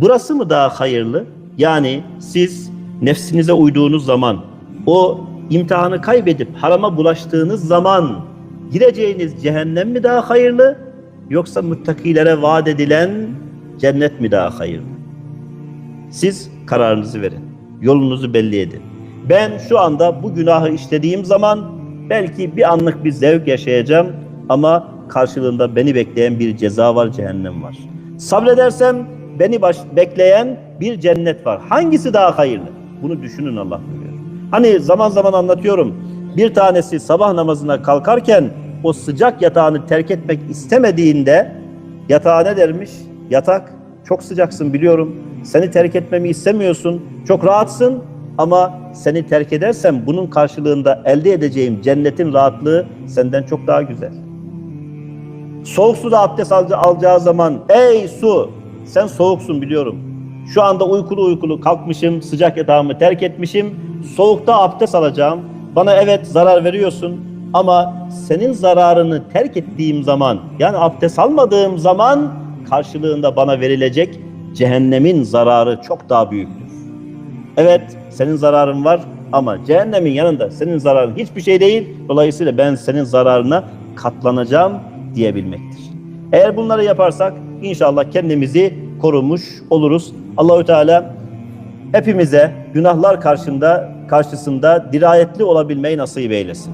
Burası mı daha hayırlı? Yani siz nefsinize uyduğunuz zaman, o imtihanı kaybedip harama bulaştığınız zaman gireceğiniz cehennem mi daha hayırlı? Yoksa müttakilere vaat edilen cennet mi daha hayırlı? Siz kararınızı verin. Yolunuzu belli edin. Ben şu anda bu günahı işlediğim zaman belki bir anlık bir zevk yaşayacağım ama karşılığında beni bekleyen bir ceza var, cehennem var. Sabredersem beni baş, bekleyen bir cennet var. Hangisi daha hayırlı? Bunu düşünün Allah buyuruyor. Hani zaman zaman anlatıyorum. Bir tanesi sabah namazına kalkarken o sıcak yatağını terk etmek istemediğinde yatağa ne dermiş? Yatak çok sıcaksın biliyorum. Seni terk etmemi istemiyorsun. Çok rahatsın ama seni terk edersem bunun karşılığında elde edeceğim cennetin rahatlığı senden çok daha güzel. Soğuk suda abdest alaca- alacağı zaman ey su sen soğuksun biliyorum. Şu anda uykulu uykulu kalkmışım, sıcak yatağımı terk etmişim. Soğukta abdest alacağım. Bana evet zarar veriyorsun ama senin zararını terk ettiğim zaman yani abdest almadığım zaman karşılığında bana verilecek cehennemin zararı çok daha büyüktür. Evet senin zararın var ama cehennemin yanında senin zararın hiçbir şey değil. Dolayısıyla ben senin zararına katlanacağım diyebilmektir. Eğer bunları yaparsak inşallah kendimizi korumuş oluruz. Allahü Teala hepimize günahlar karşında karşısında dirayetli olabilmeyi nasip eylesin.